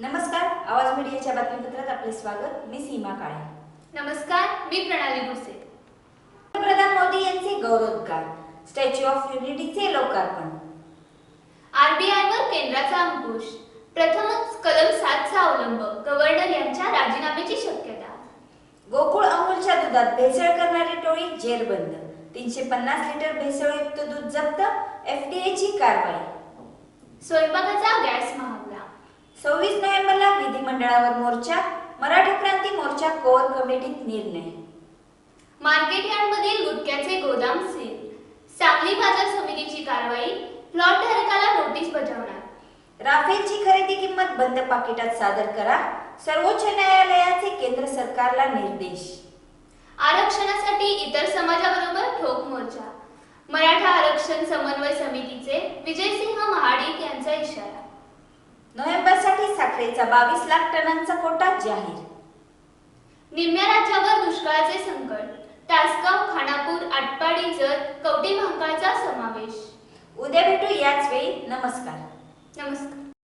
नमस्कार आवाज मीडियाच्या बातमीपत्रात आपले स्वागत. मी सीमा काळे. नमस्कार मी प्रणाली भुसे. पंतप्रधान मोदी यांचे गौरवोद्गार. स्टॅच्यू ऑफ युनिटीचे लोकार्पण. आरबीआयवर केंद्राचा अंकुश. प्रथमच कलम सातचा अवलंब. गव्हर्नर यांच्या राजीनाम्याची शक्यता. गोकुळ अमूलच्या दुधात भेसळ करणारी टोळी जेरबंद. तीनशे पन्नास लिटर भेसळयुक्त दूध जप्त. एफडीए ची कारवाई. स्वयंपाकाचा गॅस महागला. सव्वीस नोव्हेंबरला विधिमंडळावर मोर्चा मराठा क्रांती मोर्चा कोर कमिटीत निर्णय. मार्केट यार्डमधील गुटख्याचे गोदाम सील. सांगली बाजार समितीची कारवाई प्लॉट धारकाला नोटीस बजावणार. राफेलची खरेदी किंमत बंद पाकिटात सादर करा सर्वोच्च न्यायालयाचे केंद्र सरकारला निर्देश. आरक्षणासाठी इतर समाजाबरोबर ठोक मोर्चा. मराठा आरक्षण समन्वय समितीचे विजयसिंह महाडिक यांचा इशारा. साखरेचा बावीस लाख टनांचा कोटा जाहीर. निम्म्या राज्यावर दुष्काळाचे संकट तासगाव खानापूर आटपाडी जत कवठे महाकाळचा समावेश. उद्या भेटू याच वेळी. नमस्कार. नमस्कार.